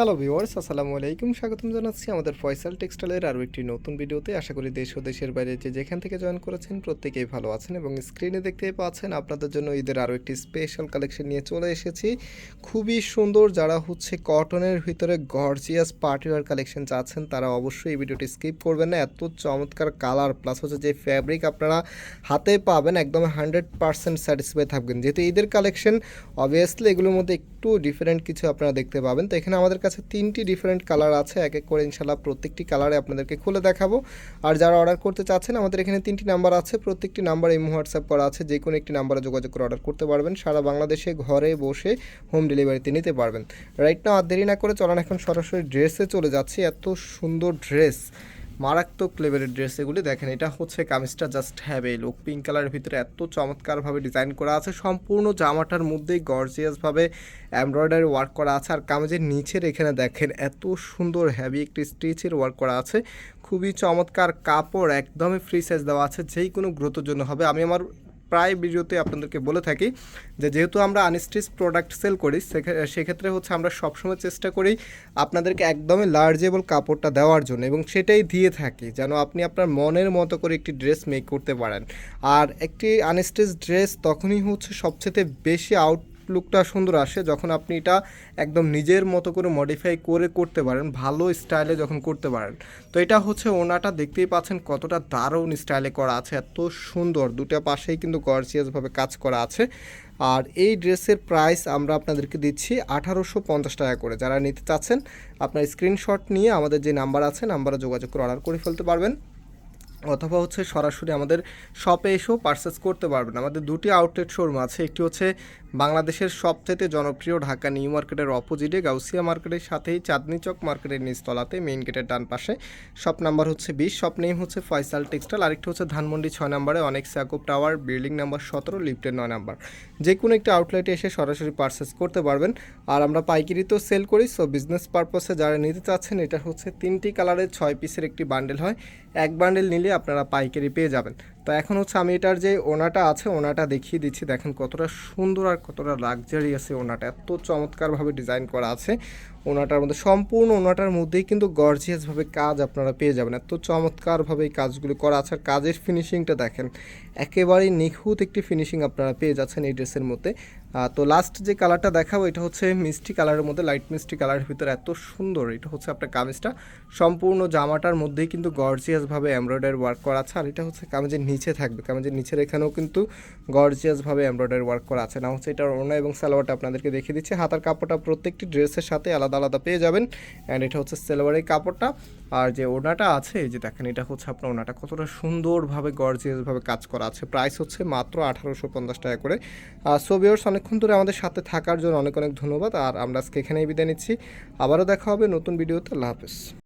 Hello viewers আসসালামু আলাইকুম। স্বাগতম জানাচ্ছি আমাদের ফয়সাল টেক্সটাইলের আরও একটি নতুন ভিডিওতে। আশা করি দেশ ও দেশের বাইরে যে যেখান থেকে জয়েন করেছেন প্রত্যেকেই ভালো আছেন এবং স্ক্রিনে দেখতেই পাচ্ছেন আপনাদের জন্য ঈদের আরও একটি স্পেশাল কালেকশন নিয়ে চলে এসেছি। খুবই সুন্দর যারা হচ্ছে কটনের ভিতরে গর্জিয়াস পার্টিওয়ার কালেকশন চাচ্ছেন, তারা অবশ্যই এই ভিডিওটি স্কিপ করবেন না। এত চমৎকার কালার প্লাস হচ্ছে যে ফ্যাব্রিক আপনারা হাতে পাবেন, একদম হান্ড্রেড পার্সেন্ট স্যাটিসফাই থাকবেন। যেহেতু ঈদের কালেকশন অবভিয়াসলি এগুলোর মধ্যে একটু ডিফারেন্ট কিছু আপনারা দেখতে পাবেন। তো এখানে আমাদের কাছে তিনটি ডিফারেন্ট কালার আছে, এক এক করে ইনশাল্লাহ প্রত্যেকটি কালারে আপনাদেরকে খুলে দেখাবো। আর যারা অর্ডার করতে চাচ্ছেন, আমাদের এখানে তিনটি নাম্বার আছে, প্রত্যেকটি নাম্বার এই হোয়াটসঅ্যাপ করা আছে যে কোনো একটি নাম্বারে যোগাযোগ করে অর্ডার করতে পারবেন। সারা বাংলাদেশে ঘরে বসে হোম ডেলিভারিতে নিতে পারবেন। রাইট না আর দেরি না করে চলান এখন সরাসরি ড্রেসে চলে যাচ্ছে। এত সুন্দর ড্রেস মারাত্মক লেভেলের ড্রেস এগুলি। দেখেন, এটা হচ্ছে কামিজটা just have look look pink কালারের ভিতরে এত চমৎকারভাবে ডিজাইন করা আছে। সম্পূর্ণ জামাটার মধ্যেই গর্জিয়াসভাবে এমব্রয়ডারি ওয়ার্ক করা আছে। আর কামিজের নিচের এখানে দেখেন, এত সুন্দর হ্যাভি একটি স্টিচের ওয়ার্ক করা আছে। খুবই চমৎকার কাপড়, একদমই ফ্রি সাইজ দেওয়া আছে। যেই কোনো গ্রোথের জন্য হবে। আমি আমার প্রায় ভিডিওতে আপনাদেরকে বলে থাকি যে যেহেতু আমরা আনস্টিচ প্রোডাক্ট সেল করি সেক্ষেত্রে হচ্ছে আমরা সবসময় চেষ্টা করি আপনাদেরকে একদমই লার্জেবল কাপড়টা দেওয়ার জন্য এবং সেটাই দিয়ে থাকি যেন আপনি আপনার মনের মতো করে একটি ড্রেস মেক করতে পারেন। আর একটি আনস্টিচ ড্রেস তখনই হচ্ছে সবচেয়ে বেশি আউট লুকটা সুন্দর আসে, যখন আপনি এটা একদম নিজের মতো করে মডিফাই করে করতে পারেন, ভালো স্টাইলে যখন করতে পারেন। তো এটা হচ্ছে ওনাটা, দেখতেই পাচ্ছেন কতটা দারুণ স্টাইলে করা আছে, এত সুন্দর। দুটো পাশেই কিন্তু গর্জিয়াসভাবে কাজ করা আছে। আর এই ড্রেসের প্রাইস আমরা আপনাদেরকে দিচ্ছি আঠারোশো পঞ্চাশ টাকা করে। যারা নিতে চাচ্ছেন, আপনার স্ক্রিনশট নিয়ে আমাদের যে নাম্বার আছে নাম্বারে যোগাযোগ করে অর্ডার করে ফেলতে পারবেন। অথবা হচ্ছে সরাসরি আমাদের শপে এসেও পারচেস করতে পারবেন। আমাদের দুটি আউটলেট শোরুম আছে, একটি হচ্ছে বাংলাদেশের সবচেয়ে জনপ্রিয় ঢাকা নিউ মার্কেটের অপোজিটে গাউসিয়া মার্কেটের সাথেই চাঁদনি চক মার্কেটের নিচতলাতে মেইন গেটের ডান পাশে। শপ নাম্বার হচ্ছে বিশ শপ নেম হচ্ছে ফয়সাল টেক্সটাইল আরেকটি হচ্ছে ধানমন্ডি ছয় নম্বরে অনেক স্যাকুপ টাওয়ার বিল্ডিং নাম্বার সতেরো লিফটের নয় নাম্বার যে কোনো একটি আউটলেটে এসে সরাসরি পারচেস করতে পারবেন। আর আমরা পাইকারি তো সেল করি সো বিজনেস পারপাসে যারা নিতে চাচ্ছেন, এটা হচ্ছে তিনটি কালারের ছয় পিসের একটি বান্ডেল হয়। এক বান্ডেল নিলে আপনারা পাইকারি পেয়ে যাবেন। তো এখন হচ্ছে আমি এটার যে ওনাটা আছে, ওনাটা দেখিয়ে দিচ্ছি। দেখেন কতটা সুন্দর আর কতটা লাক্সারি আছে ওনাটা। এত চমৎকারভাবে ডিজাইন করা আছে ওনাটার মধ্যে। সম্পূর্ণ ওনাটার মধ্যেই কিন্তু গর্জিয়াসভাবে কাজ আপনারা পেয়ে যাবেন। এত চমৎকারভাবে এই কাজগুলি করা আছে। আর কাজের ফিনিশিংটা দেখেন একেবারেই নিখুঁত একটি ফিনিশিং আপনারা পেয়ে যাচ্ছেন এই ড্রেসের মধ্যে। তো লাস্ট যে কালারটা দেখাবো, এটা হচ্ছে মিষ্টি কালারের মধ্যে লাইট মিষ্টি কালারের ভিতরে এত সুন্দর। এটা হচ্ছে আপনার কামিজটা। সম্পূর্ণ জামাটার মধ্যেই কিন্তু গর্জিয়াসভাবে এমব্রয়ডারি ওয়ার্ক করা আছে। আর এটা হচ্ছে কামিজের নিচে থাকবে। কারণ যে নিচের এখানেও কিন্তু গর্জিয়াসভাবে এমব্রয়ডারি ওয়ার্ক করা আছে। না হচ্ছে এটার ওনা এবং সালোয়ারটা আপনাদেরকে দেখিয়ে দিচ্ছি। হাতার কাপড়টা প্রত্যেকটি ড্রেসের সাথে আলাদা আলাদা পেয়ে যাবেন। অ্যান্ড এটা হচ্ছে সেলোয়ারের কাপড়টা। আর যে ওনাটা আছে যে দেখেন, এটা হচ্ছে আপনার ওনাটা কতটা সুন্দরভাবে গর্জিয়াসভাবে কাজ করা আছে। প্রাইস হচ্ছে মাত্র আঠারোশো পঞ্চাশ টাকা করে। সো ভিউয়ার্স অনেকক্ষণ ধরে আমাদের সাথে থাকার জন্য অনেক অনেক ধন্যবাদ। আর আমরা আজকে এখানেই বিদায় নিচ্ছি। আবারও দেখা হবে নতুন ভিডিওতে। আল্লাহ হাফেজ।